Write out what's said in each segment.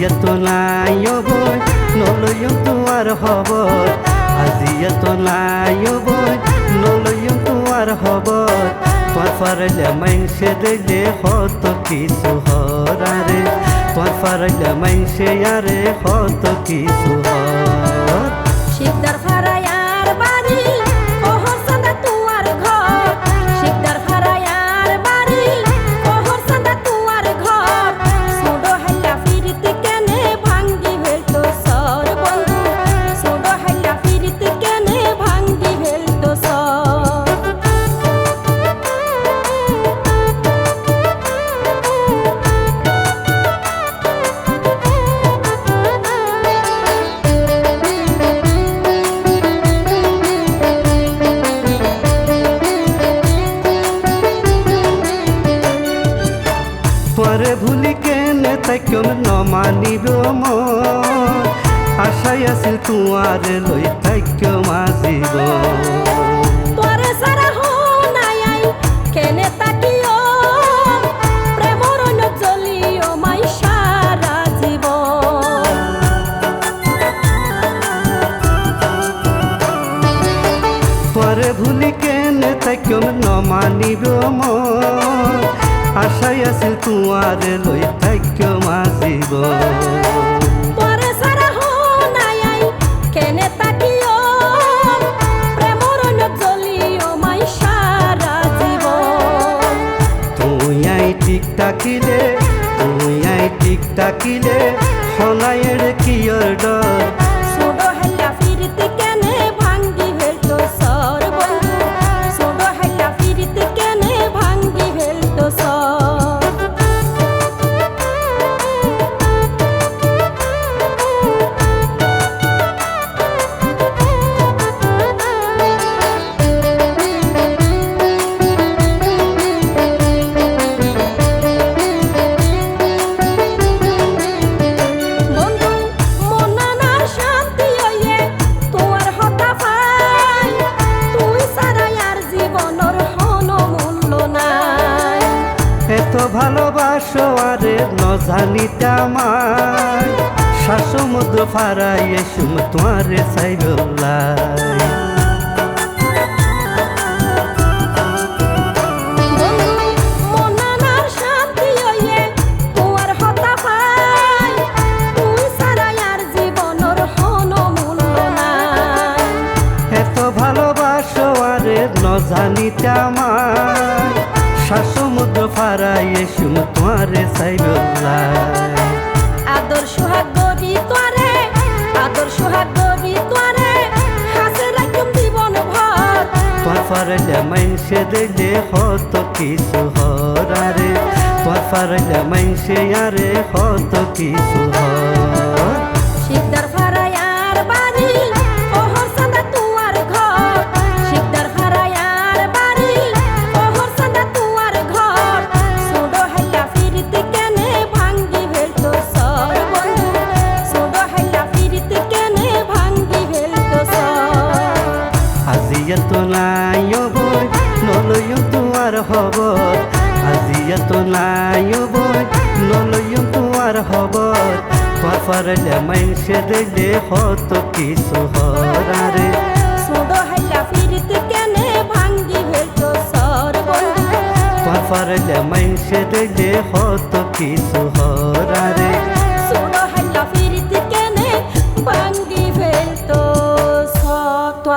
আজিয়াত নাই বই নলয়ম তোমার খবর। আজিয়াত নাই বই নলয়ম তোমার খবর। তোমার ফারাইলে মাংসে দিলে কত কিছু হরারে। তোমার ফারাইলে মাংসে আরে কত কিছু হর তোরে ভুলি কেনে তাই কেউ ন মানিব আশাই আছিল তোমার লই তাই কেউ মাজিব ভুলি কেনে তাই কেউ ন মানিব মন আশাই আছিল তোমার লই কেউ মাজিব ঠিক থাকিলে তুই আই ঠিক থাকিলে সনাইয়ের কিয়র ডর ভালোবাসো আরে ন জানিতে আমার। শাসমুদ্র ফারাই এসুম তোমারে ন জানিতে আমার। শাসমুদ্র ফারাই এসুম তোমারে চাইবলাই আদর সোহাগ গরি তোরে আদর সোহাগ গরি তোরে হাসে রাখুম জীবন ভর। তোমার ফারাইলে মাইনসে দিলে কত কিছু হরারে তোমার ফারাইলে মাইনসে আরে কত কিছু হর। আজি এত নাই বই নলয়ম তোমার খবর আজি এত নাই বই নলয়ম তোমার খবর ফারাইলে মাইনসে দিলে কত কিছু হরারে ফারাইলে মাইনসে দিলে কত কিছু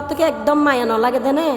তোকে একদম মায়া ন লাগে দেনে?